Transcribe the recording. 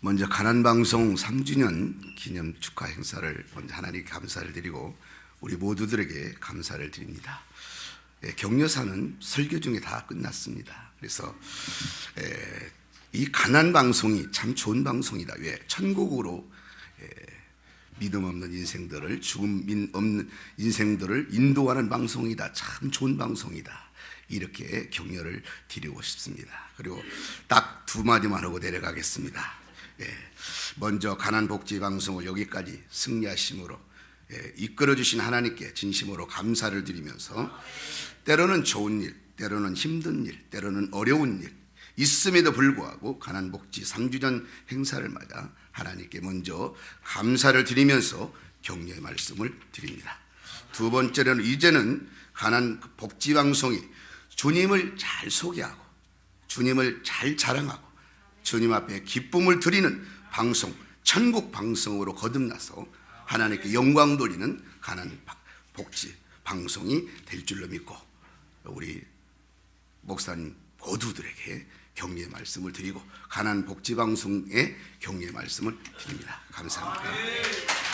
먼저 가난 방송 3주년 기념 축하 행사를 먼저 하나님께 감사를 드리고 우리 모두들에게 감사를 드립니다. 예, 격려사는 설교 중에 다 끝났습니다. 그래서 에, 이 가난 방송이 참 좋은 방송이다. 왜 천국으로 에, 믿음 없는 인생들을 죽음 민- 없는 인생들을 인도하는 방송이다. 참 좋은 방송이다. 이렇게 격려를 드리고 싶습니다. 그리고 딱 두 마디만 하고 내려가겠습니다. 예, 먼저 가난 복지 방송을 여기까지 승리하심으로 예, 이끌어 주신 하나님께 진심으로 감사를 드리면서 때로는 좋은 일, 때로는 힘든 일, 때로는 어려운 일 있음에도 불구하고 가난 복지 3주년 행사를 맞아 하나님께 먼저 감사를 드리면서 격려의 말씀을 드립니다. 두 번째로는 이제는 가난 복지 방송이 주님을 잘 소개하고 주님을 잘 자랑하고 주님 앞에 기쁨을 드리는 방송, 천국 방송으로 거듭나서 하나님께 영광 돌리는 가난 복지 방송이 될 줄로 믿고 우리 목사님 모두들에게 격려의 말씀을 드리고 가난 복지 방송에 격려의 말씀을 드립니다. 감사합니다.